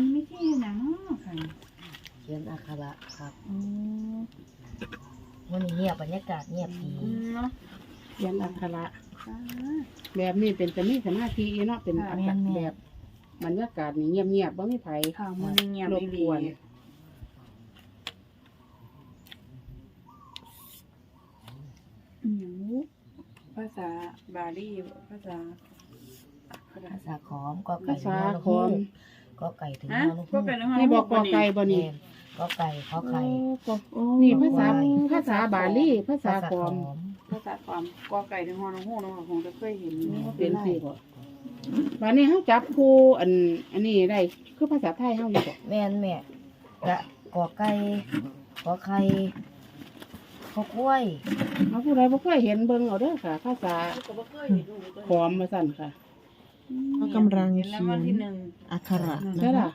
นไม่ใช่หนังค่ะเขียนอักขระครับอืมวันนี้เงียบบรรยากาศเงียบดีเนาะเขียนอักขระอ่าแบบนี้เป็นจะมีสมาธิเนาะเป็นค่ะอักขระแบบบรรยากาศนี่เงียบๆบ่มีไผค่ะมันเงียบรไม่บดีกวนหนูภาษาบาลีภาษาภาษาภาษาขอมก็ไก่ภาษาถึงคฮอม ก็ไก่ถึงฮะฮอนุก็เป็นนี่บอกกอไก่บ่นี่แม่นก็ไก่ขอไข่ โอ้โอ้นี่ภาษาภาษาบาลีภาษาคอมภาษาความกอไก่ถึงฮอนฮู้เนาะคงจะเคยเห็นเป็นสิบ่บัดนี้เฮาจับคู่อัน อันนี้ได้คือภาษาไทยเฮาอยู่บ่แม่นแม่กะกอไก่ขอไข่ขอกล้วยเอาผู้ใดบ่เคยเห็นเบิ่งเอาเด้อค่ะ ภาษาก็บ่เคยเห็นดูคอมว่าซั่นค่ะ ก็กำลังเห็นแล้ววันที่หนึ่งอักขระใช่นะล่ะคะ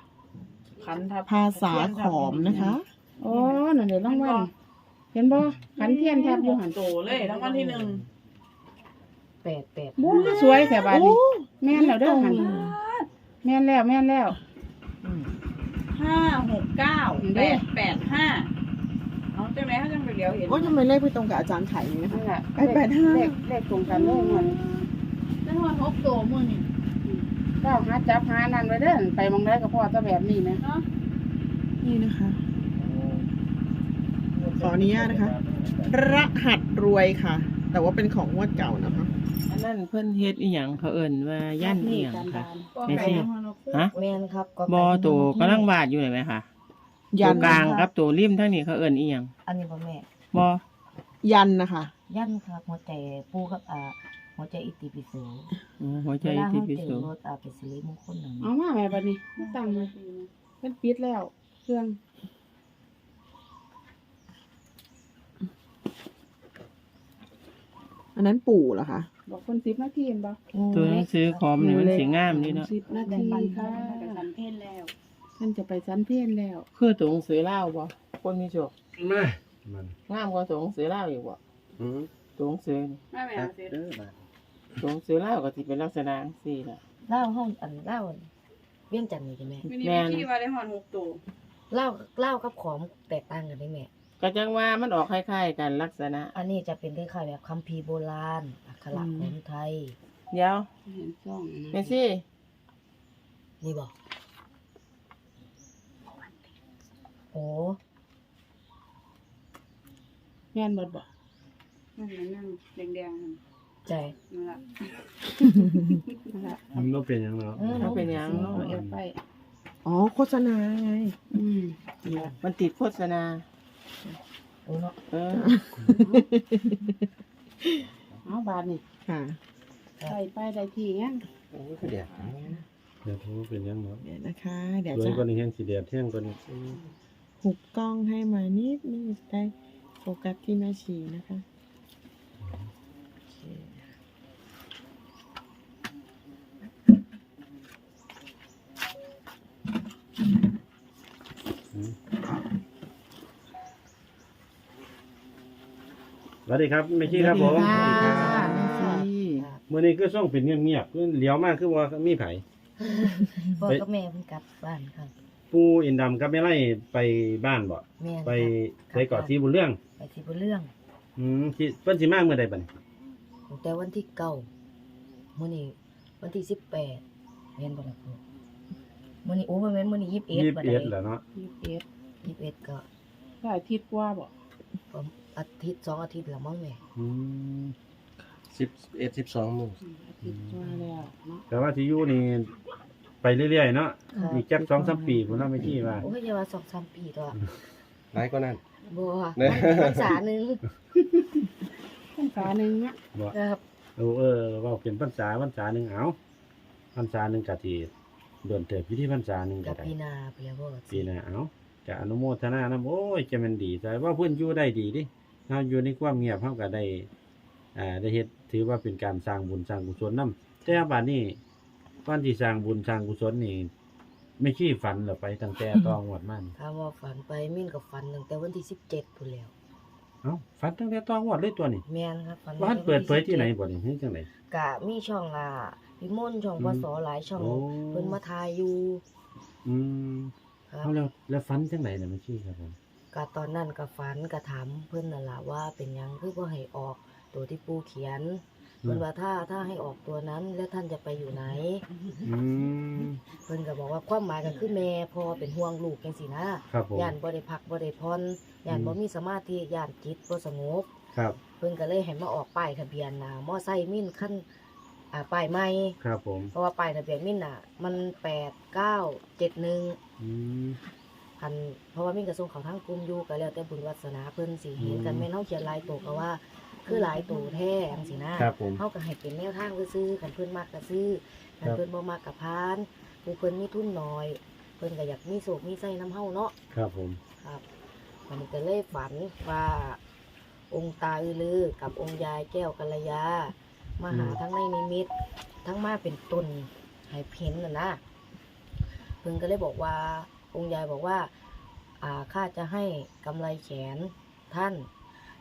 ขันทับภาษาขอมนะคะ อ๋อนั่นเด้รางวัลเห็นบ่ขันเทียนแทบอยู่หันโตเลยรางวัลที่หนึ่งแปดแปดบู๊สวยแต่บาดโอ้นี้แม่นแล้วเด้อหันแม่นแล้วแม่นแล้ว อืมห้าหกเก้าเด้แปดแปดห้าเอาจังไหนเขาจังไปเลี้ยวเห็นโอ้ทำไมเลขไปตรงกับอาจารย์ไข่เนี่ยนะคะ นั่นแหละแปดแปดห้าเลขเลขตรงกันเลยมัน จังหวัดฮกโตมื้อนี่ ก็หาจับหานั่นไว้เด้อไปหมองได้ก็พอจะแบบนี้นะเนาะนี่นะคะ ขออนุญาตนะคะ รหัสรวยค่ะ แต่ว่าเป็นของงวดเก่านะคะ อันนั้นเพิ่นเฮ็ดอีหยังเขาเอิ้นว่าย่านอีหยังการค่ะบานกอไม่ไก่ใช่ถึงฮอนฮู้ฮะแม่นครับก็ไก่บ่ถึงตัวฮอนุกำลังวาดอยู่เลยไหมคะยัตัวนกลางกับตัวริมทั้งนี้เขาเอิ้นอีหยังอันนี้บ่แม่บ่ยันนะคะ ยันครับหัวใจปูกับอ่า หัวใจอิติปิโสอ๋อหัวใจเวลาที่เฮาพิเจสูอจน์รถอ่าเป็นสิริมงคลนั่นเอามาแม่บัดนี้มาตั้งเลยเพิ่นปิดแล้ว เครื่องอันนั้นปู่เหรอคะบอกคนสิบนาทีเห็นบ่ตัวหนังสือคอมนี่มันสิงามนี่เนาะสิบนาได้ทีปันค่ะค่ะสันเพศแล้วเพิ่นจะไปสันเพลแล้ว คือตัวหนังสือลาวบ่คนมีโชคมามันงามกว่าตัวหนังสือลาวอีกบ่อืมตัวหนังสือนี่ แม่แม่ครับเสร็จเด้อมาตัว หนังสือลาวก็สิเป็นลักษณะจังซี่ล่ะ เล่าห้องอันเล่าเวียงจันทน์นี่จ้ะแม่วันนี้แม่น พี่ว่าได้ฮอนฮกโตเล่าเล่ากับของแตกต่างกันได้แม่ก็จังว่ามันออกคล้ายๆกันลักษณะ อันนี้จะเป็นคล้ายๆแบบคัมภีร์โบราณอักขระของไทยเดี๋ยวเห็นช่องอันนั้นแม่ซี่ นี่บอกโอ้แม่นเบิดบ่นั่นนั่นนั่นแดงๆนั่น ใจ นั่นล่ะนั่นล่ะมันบ่เป็นหยังเนาะเออมันเป็นหยังเอาเอฟไปอ๋อโฆษณาไง อืมมันติดโฆษณา โอ้เนาะเออ เอาบาดนี่ค่ะไปไปได้ที่งั้นโอ้ยคือแดดเดี๋ยวโทรเป็นหยังเนาะเดี๋ยวนะคะ เดี๋ยวรวยจะกว่านี้แห้งสิแดดแห้งกว่านี้หุบกล้องให้มานิดนึงจะได้โฟกัสที่แม่ชีนะคะโอเค สวัสดีครับแม่ชีครับผมสวัสดีค่ะสวัสดีครับแม่ซี่มื้อนี้คือส่งเป็นเงียบๆคือเหลียวมากคือว่ามีไผ พ่อไปกับแม่เพิ่งกลับบ้านครับปู่อินดำกับแม่ไล่ไปบ้านบ่แม่นไปครับไปเกาะที่บุญเรื่อง ไปที่บุญเรื่อง อืมที่เพิ่นสิมาเมื่อใดบัดนี้ตั้งแต่วันที่เก้ามื้อนี้วันที่สิบแปดแม่นบ่ล่ะพ่อมื้อนี้โอ้บ่แม่นมื้อนี้ยี่สิบเอ็ดบ่ได้21แล้วเนาะยี่สิบเอ็ดยี่สิบเอ็ดก็ได้อาทิตย์กว่าบ่ประมาณ อาทิตย์สองอาทิตย์แล้วมั้งแม่อืมสิบเอ็ดสิบสองโมงอืมอาทิตย์กว่าแล้วเนาะแต่ว่าที่อยู่นี่ไปเรื่อยๆเนาะครับอีกจัก2-3ปีพุ่นเนาะแม่ชีว่าโอ้ยอย่าว่าสองสามปีตัวร้ายก็นั่นบัวเนี่ยภาษาหนึ่งพรรษาหนึงอะบ่ครับเออเออเว่าเป็นพรรษาพรรษาหนึ่งเอาพรรษาหนึ่งกะทีโดนเติบพิธีพรรษาหนึ่งกักะบได้ปีนาไปแล้วพ่อปีหน้าเอาจะอนุโมทนานะโอ้ยจะมันดีใจว่าเพื่อนอยู่ได้ดีดิ เราอยู่ในความเงียบเฮาก็ได้อ่าได้เฮ็ดถือว่าเป็นการสร้างบุญสร้างกุศลนํแต่บัดนี้ก่อนที่สร้างบุญสร้างกุศลนี่ไม่ขี้ฝันเหรอไปตั้งแต่ตองวดมันถ้าว่าฝันไปมิ่นกับฝันตั้งแต่วันที่สิบเจ็ดพูนแล้วเอ้าฝันตั้งแต่ตองวดเลยตัวนี้แม่นครับฝันบ้านเปิดเผยที่ไหนบ่นี่เฮ็ดจังไดกะมีช่องอะพิมลช่องอืมพศหลายช่องโอ้เพิ่นมาทายอยู่อืมครับเอาแล้วแล้วฟันจังไหนน่ะแม่ชีครับผม ก็ตอนนั้นก็ฝันก็ถามเพิ่นนั่นล่ะว่าเป็นหยังคือบ่ให้ออกตัวที่ปู่เขียนเพิ่นว่าถ้าถ้าให้ออกตัวนั้นแล้วท่านจะไปอยู่ไหน อืม เพิ่นก็บอกว่าความหมายก็คือแม่พอเป็นห่วงลูกจังซี่นะครับผม ย่านบ่ได้พักบ่ได้พรย่านอืมบ่มีสมาธิย่านจิตบ่สงบ ครับ เพิ่นก็เลยให้มาออกป้ายทะเบียนน่ะมอไซค์มิ้นคันอ่าป้ายใหม่ครับผม เพราะว่าป้ายทะเบียนมิ้นน่ะ มัน8971อืม คันเพราะว่ามิ้นก็ส่งเขาทางกลุ่มอยู่ก็แล้วแต่บุญวาสนาเพิ่นสิเห็นกันอืมแม่นเฮาเขียนหลายตัวก็ว่า คือหลายตัวแท้จังซี่นะครับผม เฮาก็ให้เป็นแนวทางซื่อๆคันเพิ่นมักก็ซื้อคันครับเพิ่นบ่มักก็พานผู้เพิ่นมีทุนน้อย เพิ่นก็อยากมีโศกมีไส้น้ำเฮาเนาะ ครับผม ครับมันก็เลยฝันว่าองค์ตาอือลือกับองค์ยายแก้วกัลยามาหาทั้งในนิมิต ทั้งมาเป็นตนให้เพ้นน่ะนะเพิ่นก็เลยบอกว่า องค์ยายบอกว่าอ่าข้าจะให้กำไรแขนท่าน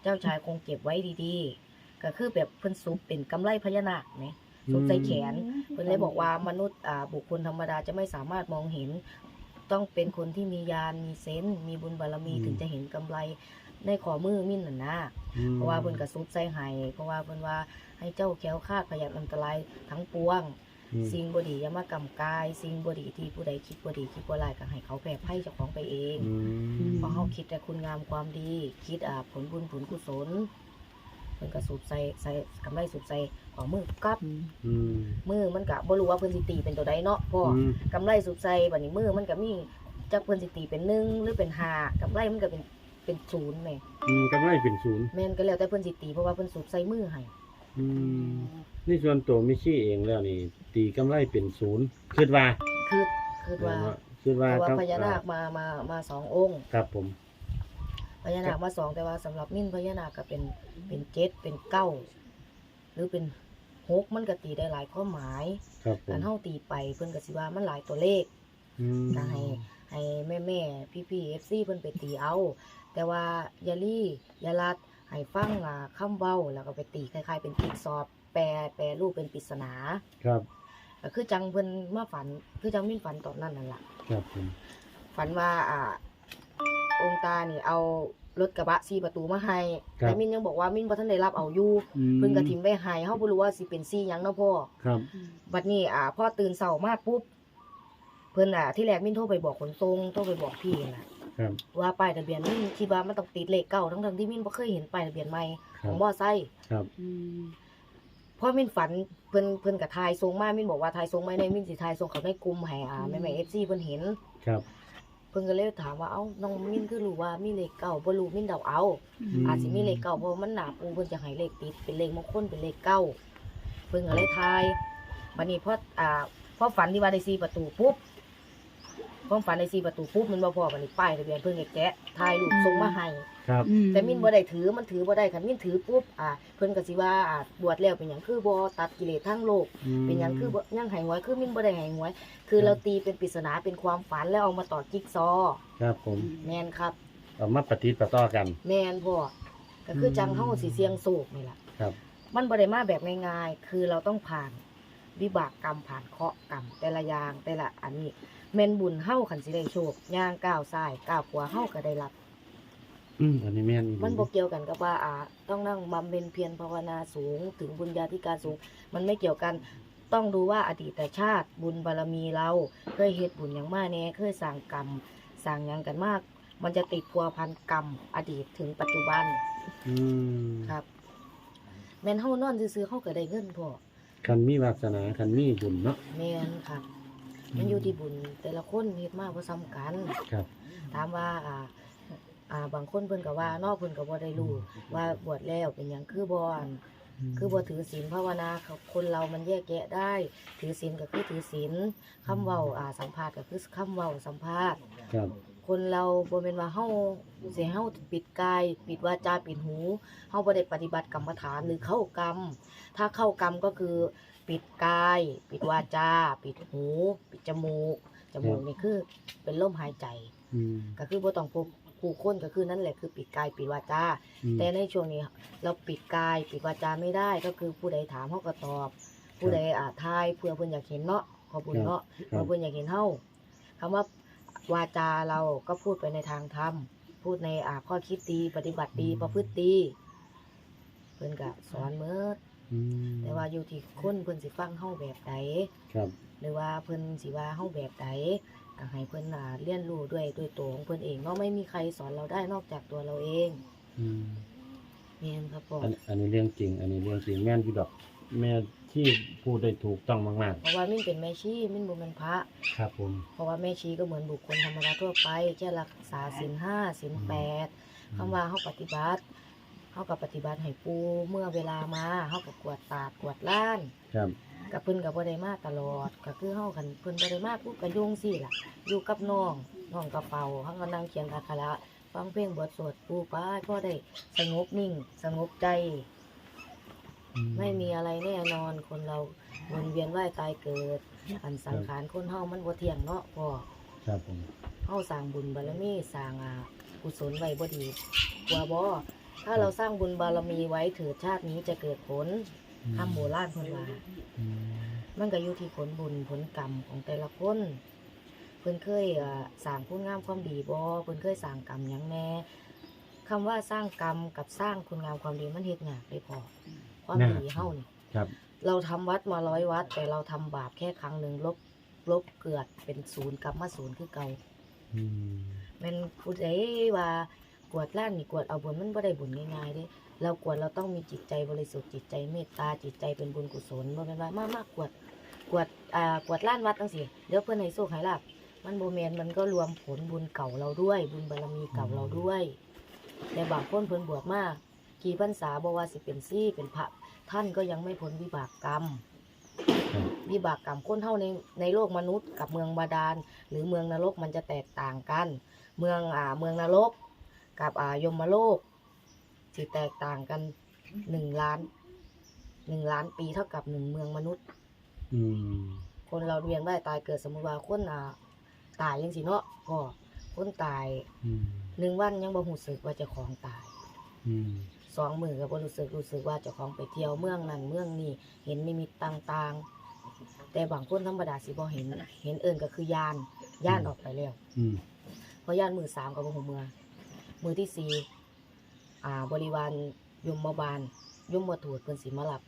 เจ้าชายคงเก็บไว้ดีๆ ก็คือแบบเพิ่นซุปเป็นกำไรพญานาคไหมซุปใส่แขน เพิ่นเลยบอกว่ามนุษย์อ่าบุคคลธรรมดาจะไม่สามารถมองเห็น ต้องเป็นคนที่มีญาณมีเซนส์มีบุญบารมีอืมถึงจะเห็นกำไรในขอมือมิ่นน่ะนะอืมเพราะว่าเพิ่นก็ซุปใส่ให้เพราะว่าเพิ่นว่าให้เจ้าแคล้วคลาดพยานอันตรายทั้งปวงอืม สิ่งบ่ดีอย่ามากำกาย สิ่งบ่ดีที่ผู้ใดคิดบ่ดีคิดบ่ร้ายก็ให้เขาแผ่ไพ่เจ้าของไปเองอืมเพราะเฮาคิดแต่คุณงามความดี คิดอ่าผลบุญผลกุศลเพิ่นก็สูบใส่ใส่กำไรสูบใส่ของมือกับอืมมือมันก็บ่รู้ว่าเพิ่นสิตีเป็นตัวใดเนาะพ่อออืมกำไรสูบใส่บัดนี้มือมันก็มีจักเพิ่นสิตีเป็นหนึ่งหรือเป็นห้ากำไรมันก็เป็นเป็นศูนย์แหม่อืมกำไรเป็นศูนย์แม่นก็แล้วแต่เพิ่นสิตีเพราะว่าเพิ่นสูบใส่มือให้อืม ในส่วนตัวมิชี่เองแล้วนี่ ตีกำไรเป็นศูนย์คิดว่าคือคือว่าคิดว่าแต่ว่าครับพญานาคมามามาสององค์ครับผม พญานาคมาสองแต่ว่าสำหรับมิ่นพญานาคก็เป็นเป็นเจ็ดเป็นเก้าหรือเป็นหกมันก็ตีได้หลายความหมายครับผการมเฮาตีไปเพิ่นก็สิว่ามันหลายตัวเลข อืมก็ให้ให้แม่แม่พี่พี่เอฟซีเพิ่นไปตีเอา แต่ว่าอยาลี่อยาลัดให้ฟังอ่าคำเว้าแล้วก็ไปตีคล้ายๆเป็นติ๊กซอบ แปลแปลรูปเป็นปริศนาครับ ก็คือจังเพิ่นมาฝัน คือจังมิ่นฝันตอนนั้นนั่นล่ะครับผมฝันว่าอ่า องค์ตานี่เอารถกระบะสี่ประตูมาให้แต่มินยังบอกว่ามินบ่ทันได้รับเอาอยู่อืมเพิ่นก็ทิมไว้ให้เฮาบ่รู้ว่าสิเป็นซี่หยังเนาะพ่อครับ บัดนี้อ่าพ่อตื่นเช้ามาปุ๊บเพิ่นอะที่แรกมินโทรไปบอกขนส่งโทรไปบอกพี่นั่นล่ะครับว่าป้ายทะเบียนมินคิดว่ามันต้องติดเลขเก่าทั้งๆที่มินบ่เคยเห็นป้ายทะเบียนใหม่คขรัอบงมอไซค์ครับ พอมินฝันเพิ่นเพิ่นก็ทายส่งมามินบอกว่าทายส่งมาในมินสิทายส่งเขาในกลุ่มให้อ่าแม่ๆ FC เพิ่นเห็น ครับ เพิ่นก็เลยถามว่าเอ้าน้องมินคือรู้ว่ามีเลขเก่าบ่รู้มินเดาเอามอาจสิมีเลขเก่าเพราะว่ามันหนาปูเพิ่นจะให้เลขติดเป็นเลขมงคลเป็นเลขเก้าเพิ่นก็เลยทายบัดนี้พออ่าพอฝันที่ว่าได้สี่ประตูปุ๊บพอฝันได้สี่ประตูปุ๊บมันบ่พอบัดนี้ป้ายทะเบียนเพิ่นก็แกะทายรูปส่งมาให้ ครับแต่มินบ่ได้ถือมันถือบ่ได้คันมินถือปุ๊บอ่าเพิ่นก็สิว่าอ่าบวชแล้วเป็นหยังคือบ่ตัดกิเลสทั้งโลก เป็นหยังคือบ่ยังให้หวยคือมินบ่ได้ให้หวย คือเราตีเป็นปริศนาเป็นความฝันแล้วเอามาต่อจิ๊กซอว์ครับผมแม่นครับ เอามาปฏิดประต่อกัน แม่นพ่อก็คือจังเฮาสิเสียงโศกนี่ล่ะครับ มันบ่ได้มาแบบง่ายๆ คือเราต้องผ่านวิบากกรรมผ่านเคราะห์กรรมแต่ละอย่างแต่ละอันนี้แม่นบุญเฮาคันสิได้โชคย่างก้าวซ้ายก้าวขวาเฮาก็ได้รับ อืมอันนี้แม่นอีหลีมันบ่เกี่ยวกันกับว่าอ่า ต้องนั่งบำเพ็ญเพียรภาวนาสูง ถึงบุญญาธิการสูง มันไม่เกี่ยวกันต้องดูว่าอดีตชาติบุญบารมีเรา เคยเฮ็ดบุญอย่างมากแน่เคยสร้างกรรมสร้างหยังกันมาก มันจะติดพัวพันกรรมอดีตถึงปัจจุบันอืมครับ แม่นเฮานอนซื่อๆเฮาก็ได้เงินพอคันมีวาสนาคันมีบุญเนาะ แม่นครับ มันอยู่ที่บุญแต่ละคนเฮ็ดมาบ่ซ้ำกัน ครับ ถามว่าอ่า อ่าบางคนเพิ่นก็ว่าเนอกเพิ่นก็บ่ได้รู้ว่าบวชแล้วเป็นหยังคือบ่อันคือบ่ถือศีลภาวนาเขาคนเรามันแยกแยะได้ ถือศีลก็คือถือศีลคำเว้าอ่าสัมภาษณ์ก็คือคำเว้าสัมภาษณ์ ครับ คนเราบ่แม่นว่าเฮาสิให้เฮาปิดกาย ปิดวาจาปิดหูเฮาบ่ได้ปฏิบัติกรรมฐานหรือเข้ากรรม ถ้าเข้ากรรมก็คือ ปิดกาย ปิดวาจา ปิดหู ปิดจมูกจมูกนี่คือเป็นลมหายใจ อืม ก็คือบ่ต้องพบ ผู้คนก็คือนั่นแหละคือปิดกายปิดวาจาอืม แต่ในช่วงนี้เราปิดกายปิดวาจาไม่ได้ก็คือผู้ใดถามเฮาก็ตอบ ผู้ใดอ่าทายเพื่อเพิ่นอยากเห็นเนาะขอบุญเนาะครัเพื่อบเพิ่นอยากเห็นเฮาคคำว่าวาจาเราก็พูดไปในทางธรรมพูดในอ่าข้อคิดดีปฏิบัติดีประพฤติดีเพิ่นก็สอนเมื่อ อืมแต่ว่าอยู่ที่คนเพิ่นสิฟังเฮาแบบใดครับ หรือว่าเพิ่นสิว่าเฮาแบบใด ก็ให้เพิ่นอ่าเรียนรู้ด้วยด้วยตัวของเพิ่นเองเนาะไม่มีใครสอนเราได้นอกจากตัวเราเองอืมแม่นครับพ่ออันอันนี้เรื่องจริง อันนี้เรื่องจริงแม่นอยู่ดอก แม่ที่พูดได้ถูกต้องมากเพราะว่ามิ่นเป็นแม่ชีมิ่นบ่แม่นพระ ๆ ครับผม เพราะว่าแม่ชีก็เหมือนบุคคลธรรมดาทั่วไปแค่รักษาศีลห้าศีลแปดคำว่าเฮาปฏิบัติเฮากับปฏิบัติให้ปูเมื่อเวลามาเฮากับกวดตาดกวดล้าน ครับ กับเพิ่นกับบ่ได้มาตลอดก็คือเฮาคันเพิ่นบ่ได้มาปุ๊บก็ยุ่งสิล่ะ อยู่กับน้องน้องกระเป๋าเฮาก็นั่งเขียนอักขระฟังเพลงบทสวดปูป้าก็ได้สงบนิ่ง สงบใจ ไม่มีอะไรแน่นอนคนเราวนเวียนว่ายตายเกิดอันสังขารคนเฮามันบ่เที่ยงเนาะพ่อครับผมเฮาสร้างบุญบารมีสร้างอ่ากุศลไว้บ่ดีกว่าบ่ถ้าเราสร้างบุญบารมีไว้เถิดชาตินี้จะเกิดผล คำโบราณเพิ่นว่าอืมมันก็อยู่ที่ผลบุญผลกรรมของแต่ละคน เพิ่นเคยอ่าสร้างคุณงามความดีบ่เพิ่นเคยสร้างกรรมหยังแน่คำว่าสร้างกรรมกับสร้างคุณงามความดีมันเฮ็ดยากได้พอความดีเฮานี่ครับเราทำวัดมาร้อยวัด แต่เราทำบาปแค่ครั้งหนึ่งลบลบเกิดเป็นศูนย์กลับมาศูนย์คือเก่า อืมแมันพูดไอ้ว่ากวดล้านนี่กวดเอาบุญมันบ่ได้บุญง่ายๆเด้ เรากวดเราต้องมีจิตใจบริสุทธิ์จิตใจเมตตาจิตใจเป็นบุญกุศลบ่แม่นว่ามามากกวดกวดอ่ากวดล้านวัดจังซี่เดี๋ยวเพิ่อนให้โชคให้ลาภมันโบ่แม่นมันก็รวมผลบุญเก่าเราด้วย บุญบารมีเก่าเราด้วยแต่บางคนเพิ่นบวชมาก กี่พรรษาบวาสิเป็นซี่เป็นพระท่านก็ยังไม่พ้นวิบากกรรมวิบากกรรมคนเท่าในในโลกมนุษย์กับเมืองบาดาล หรือเมืองนรกมันจะแตกต่างกัน เมืองอ่าเมืองนรก กับอ่ายมโลก สิแตกต่างกันหนึ่งล้านหนึ่งล้านปีเท่ากับหนึ่งเมืองมนุษย์ อืม คนเราเวียนว่ายตายเกิดสมมติว่าคนอ่าตายยังสิเนาะก็คนตายอืม หนึ่งวันยังบ่รู้สึกว่าเจะของตาย อืม สองมือก็บ่รู้สึกรู้สึกว่าเจ้าของไปเที่ยวเมืองนั้นเมืองนี้เห็นนิมิตต่างๆ แต่บางคนธรรมดาสิบ่เห็น เห็นเอิ้นก็คือยานยานออกไปแล้วอืมเพราะยานมือสามก็บ่ฮู้เมือมือที่สี่ อ่าบริวารยมบาลยมบทูตเพิ่นสิมารับ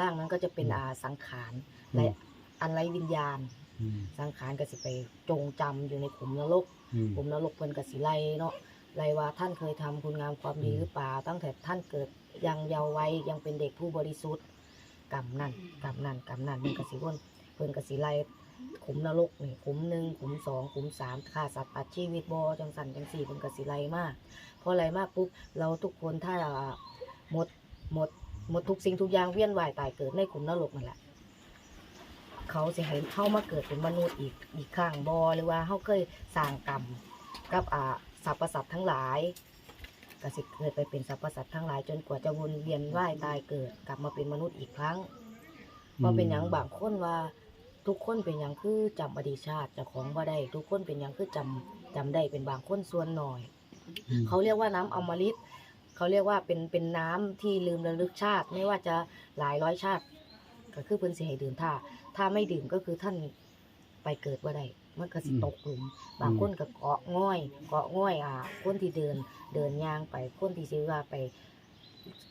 ร่างนั้นก็จะเป็นอาสังขารและอันไรวิญญาณ อืม สังขารก็สิไปจงจำอยู่ในขุมนรก อืม ผมนรกเพิ่นก็สิไล่เนาะไล่ว่าท่านเคยทำคุณงามความดีอืมหรือเปล่า ตั้งแต่ท่านเกิดยังเยาว์วัยยังเป็นเด็กผู้บริสุทธิ์กรรมนั่นกรรมนั่นกรรมนั่นมันก็สิวนเพิ่นก็สิไล่ ขุมนรกนี่ขุมหนึ่งขุมสองขุมสามฆ่าสัตว์ตัดชีวิตบ่จังสันจังสี่เพิ่นกสิไลมากพอไล่มากปุ๊บเราทุกคนถ้าหมดหมดหมดทุกสิ่งทุกอย่างเวียนว่ายตายเกิดในขุมนรกนั่นแหละเขาสิให้เข้ามาเกิดเป็นมนุษย์อีกอีกครั้งบอหรือว่าเขาเคยสร้างกรรมกับอ่าสรรพสัตว์ทั้งหลายกสิเกิดไปเป็นสรรพสัตว์ทั้งหลาย จนกว่าจะวนเวียนว่ายตายเกิด กลับมาเป็นมนุษย์อีกครั้งเพราเป็นอย่างบางคนว่า ทุกคนเป็นอย่างคือจำอดีตชาติเจ้าของบ่ได้ ทุกคนเป็นอย่างคือจำจำได้เป็นบางคนส่วนหน่อย อืม เขาเรียกว่าน้ำอมฤตเขาเรียกว่าเป็นเป็นน้ำที่ลืมระลึกชาติ ไม่ว่าจะหลายร้อยชาติ ก็คือเพิ่นสิให้ดื่มถ้า ถ้าไม่ดื่มก็คือท่านไปเกิดว่าได้มันก็สิอืมตกหลุม บางคนก็เกาะง่อย เกาะง่อยอ่าคนที่เดินเดินย่างไปคนที่สิว่าไป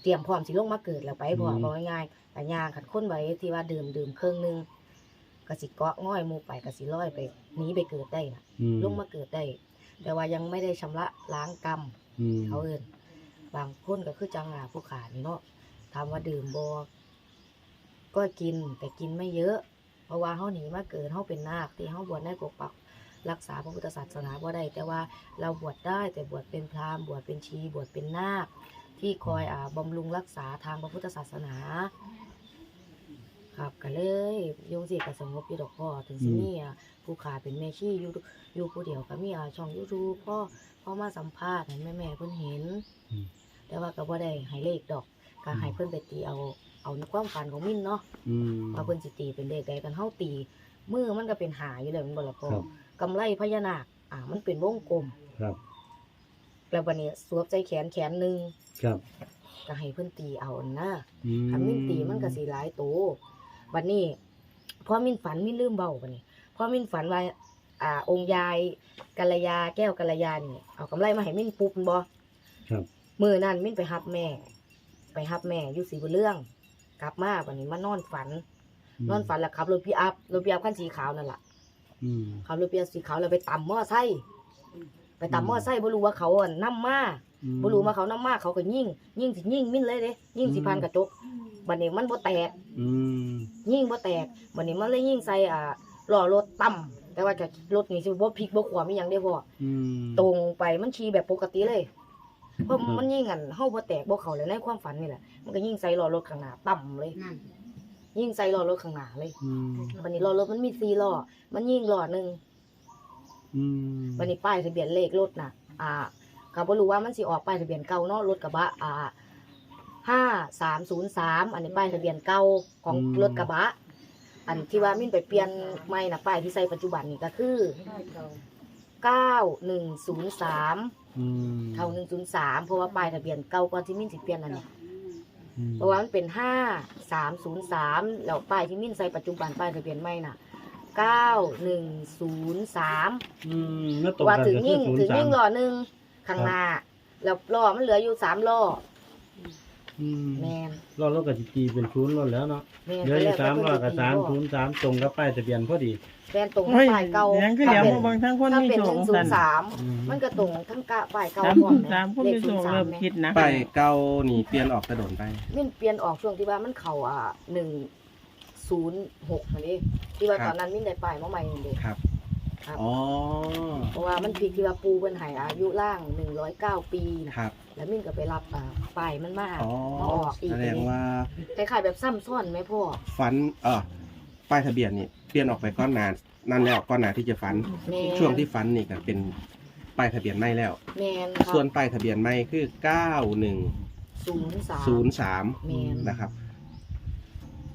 เตรียมพร้อมสิลงมาเกิดแล้วไปพอบอกง่ายๆแต่ย่างขันคนไว้ที่ว่าดื่มดื่มเครื่องหนึง ก็สิเกาะง่อยหมูไปก็สิลอยไปหนีไปเกิดได้นะอืมลงมาเกิดได้ แต่ว่ายังไม่ได้ชำระล้างกรรม อืมเขาเอินบางคนก็คือจังหาผู้ขานี่เนาะถามว่าดื่มบอก็กินแต่กินไม่เยอะ เพราะว่าเขาหนีมาเกิดเขาเป็นนาคที่เขาบวชได้ปกปักรักษาพระพุทธศาสนาบ่ได้แต่ว่าเราบวชได้แต่บวชเป็นพราหมณ์บวชเป็นชีบวชเป็นนาค ที่คอยอ่าบำรุงรักษาทางพระพุทธศาสนา ครับก็เลยโยงสิกับสงบอยู่ดอกพ่อถึงสิมีอะผู้ขาเป็นแม่ชีอยู่อยู่ผู้เดียวก็มีอ่าช่องยูทูบพ่อพ่อมาสัมภาษณ์ให้แม่แม่ๆเพิ่นเห็น อืม แต่ว่าก็บ่ได้ให้เลขดอกก็ให้เพิ่นไปตีเอาเอาในความฝันของมิ้นเนาะอืม ว่าเพิ่นสิตีเป็นเลขใดกันเฮาตีมือมันก็เป็นหาอยู่แล้วแมันบ่ล่ะพ่อครับ กำไรพญานาคอ่ามันเป็นวงกลม ครับแล้วบัดนี้สวมใจแขนแขนหนึงครับก็ให้เพิ่นตีเอานะอืมคันมิ้นตีมันก็สิหลายโต บัดนี้พอมิ้นฝันมิ้นลืมเบาบัดนี้พอมิ้นฝันว่าอ่า องค์ยายกัลยาแก้วกัลยานี่เอากำไรมาให้มิ้นปุ๊บแม่นบ่ครับมือนั่นมิ้นไปหับแม่ ไปหับแม่อยู่สีบุญเรื่อง กลับมาวันนี้มานอนฝัน นอนฝันแล้วขับรถพี่อัพรถพี่อัพคันสีขาวนั่นแหละอืมขับรถพี่อัพสีขาวแล้วไปต่ำมอไซค์ไปต่ำมอไซค์บ่รู้ว่าเขาอะนํมาอืม บ่รู้ว่าเขานํมาเขาก็ยิงยิงสิยิงมิ้นเลยเด้ยิงสิพันกระจกบัดนี้มันบ่แตกอืมยิงบ่แตกบัดนี้มันเลยยิงใส่อ่าล้อรถต่ำแต่ว่าจะรถนี่สิบ่พลิกบ่ขวามีหยังได้พออืม ตรงไปมันขี่แบบปกติเลยเพราะครับมันยิงกันเฮาบ่แตกบ่เข้าเลยในความฝันนี่แหละมันก็ยิงใส่ล้อรถข้างหน้าต่ำเลย นั่นยิงใส่ล้อรถข้างหน้าเลย อืมวันนี้ล้อรถมันมีสี่ล้อ มันยิงล้อหนึงอืมวันนี้ป้ายทะเบียนเลขรถน่ะ อ่า ก็บ่รู้ว่ามันสิออกป้ายทะเบียนเก่าเนาะรถกระบะอ่าห้าสามศูนย์สามอันนี้ป้ายทะเบียนเก่าของรถกระบะ อันที่ว่ามินไปเปลี่ยนใหม่น่ะป้ายที่ใส่ปัจจุบันนี่ก็คือเก้าหนึ่งศูนย์สามอืมเก้าหนึ่งศูนย์สามเพราะว่าป้ายทะเบียนเก่าก่อนที่มินสิเปลี่ยนอันนี้อืมเพราะว่ามันเป็นห้าสามศูนย์สามแล้วป้ายที่มินใส่ปัจจุบันป้ายทะเบียนใหม่น่ะเก้าหนึ่งศูนย์สามอืมแล้วตรงว่ากันถึงก็คือยิ่งศูนถึย์งสายิ่มงล้อหนึ่ง ข้างหน้า แล้วล้อมันเหลืออยู่สามล้ออืมแมนรอรถก็สิตีเป็นศูนย์รถแล้วเนาะแมนเหลืออยู่สามรอก็กับสามศูนย์สามตรงกับป้ายทะเบียนพอดีแมนตรงโอ้ยป้ายเก่ายังคือเหลียวมาเบิ่งทั้งคนถ้ามีเป็นโชหคนึ่งศูสันนย์สามอืมมันก็ตรงทั้งกะป้ายเก่าสามพร้อมสามคนเลมีขโชศูนคย์สาเริ่มมเนี่ยคิดนะไปเก่านี่เปลี่ยนออกกระโดนไปมันเปลี่ยนออกช่วงที่ว่ามันเข่าอะหนึ่งศูนย์หกมันเองที่ว่าครับตอนนั้นมินได้ป้ายมาใหม่นี่เด้ครับ ครับ อ๋อ เพราะว่ามันพีที่ว่าปูเป็นใหายอายุร่างหนึ่งร้อยเก้าปีนะครับ แล้วมินก็ไปรับอ่าป้ายมันมาอ๋อ มาออกอีกแสดงว่าคล้ายๆแบบซ้ำซ้อนไหมพ่อฟัน เออป้ายทะเบียนนี่เปลี่ยนออกไปก้อนหนานนั่นแล้วก้อนหนาที่จะฟัน แมนช่วงที่ฟันนี่ก็เป็นป้ายทะเบียนไม่แล้ว แมนครับส่วนป้ายทะเบียนไม่คือเก้าหนึ่งศูนย์สามศูนย์สามแมนนะครับ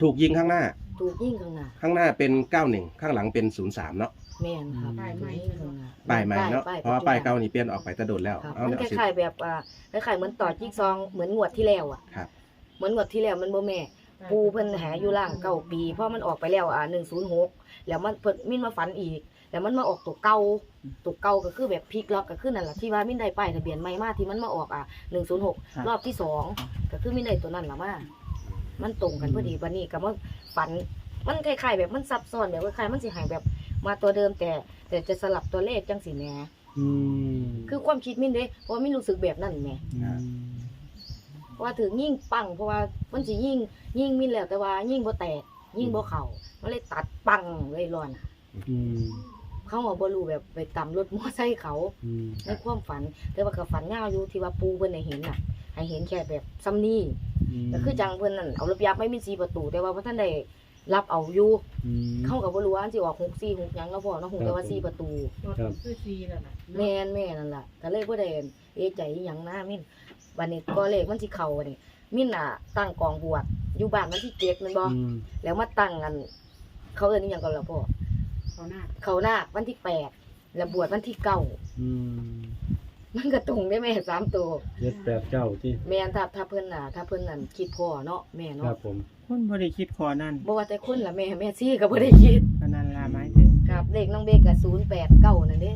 ถูกยิงข้างหน้า ถูกยิ่งข้างหน้าข้างหน้าเป็นเก้าหนึ่งข้างหลังเป็นศูนย์สามเนาะ แมนครับป้ายใหม่ถูกยิ่งข้างหน้าป้ายใหม่เนาะป้ยเพราะว่าป้ายปัจจุเก่าบันนี่เปลี่ยนออกไปแตะโดดแล้วครับเอามันเนี่ยคเอาสิล้ายๆแบบอ่าคล้ายๆเหมือนต่อจิ๊กซองเหมือนงวดที่แล้วอะครับ เหมือนงวดที่แล้วมันบ่แม่ ปูเพิ่นหาอยู่ล่างเก้าปีเพราะมันออกไปแล้วอ่าหนึ่งศูนย์หกแล้วมันเพิ่นมินมาฝันอีก แล้วมันมาออกตัวเก่าตัวเก่าก็คือแบบพลิกล็อกก็คือนั่นแหละที่ว่ามินได้ป้ายทะเบียนใหม่มาที่มันมาออกอะหนึ่งศูนย์หกรอบที่สองก็คือมินได้ตัวนั้นละมามันตรงกันพอดีวันนี้ก็มาฝันมันคล้ายๆแบบมันซับซ้อนแบบคล้ายๆมันสิใหายแบบ มาตัวเดิมแต่ แต่จะสลับตัวเลขจังสิแหม่อืมคือความคิดมินเด้เพราะว่ามินรู้สึกแบบนั้นแหม่อืมเพราะว่าถึงยิ่งปังเพราะว่ามันสิยิ่งยิ่งมินแล้วแต่ว่ายิ่งบ่แตกยิ่งบ่เข่ามันเลยตัดปังเลยร้อนอะอืมเขาว่าบ่รู้แบบไปตำรถมอไซค์เขา อืมในความฝัน แต่ว่าก็ฝันยาวอยู่ที่ว่าปูเพิ่นให้เห็นน่ะ ให้เห็นแค่แบบซ้ำนี่ก็คือจังเพิ่นนั่นเอารถยับไม่มีสีประตู แต่ว่าบ่ทันได้ รับเอาอยู่อืม เขาก็บ่รู้ว่าอันสิออก6 4 6หยังเนาะพ่อเนาะฮู้แต่ว่า4ประตูครับ คือซีแล้วล่ะแม่นแม่นั่นล่ะก็เลยบ่ได้เอะใจอิหยังนะมินวันนี้ก็เลขมันสิเข้าวันนี้มินน่ะตั้งกองบวชอยู่บ้านวันที่7แม่นบ่อืมแล้วมาตั้งกัน เขาเอิ้นอิหยังกันล่ะพ่อเขาหน้าเขานาควันที่แปดแล้วบวชวันที่เก้าอืมมันก็ตรงได้แม่สามตัวเจ็ดแปดเก้าที่แม่นถ้าถ้าเพิ่นน่ะถ้าเพิ่นนั่นคิดพ่อเนาะแม่ครัเนาะบผม คนบ่ได้คิดขอนั่นบ่ว่าแต่คนละแม่แม่ซี่ก็บ่ได้คิดก็นั่นล่ะหมายถึงครับเลขน้องเบกก็089นั่นเด้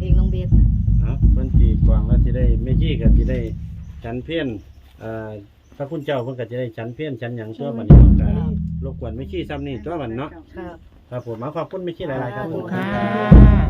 เลขน้องเบกน่ะเนาะเพิ่นตีกวางแล้วที่ได้ไม่ขี้ก็ที่ได้ฉันเพี้ยนเอ่อพระคุณเจ้าเพิ่นก็จะได้ฉันเพี้ยนฉันหยังตัวบัดนี้ก็รบกวนไม่ขี้ซ้ำนี่ตัวบัดเนาะครับ ครับผมเอาขอบคุณไม่ขี้หลายๆครับผม ค่ะค่ะ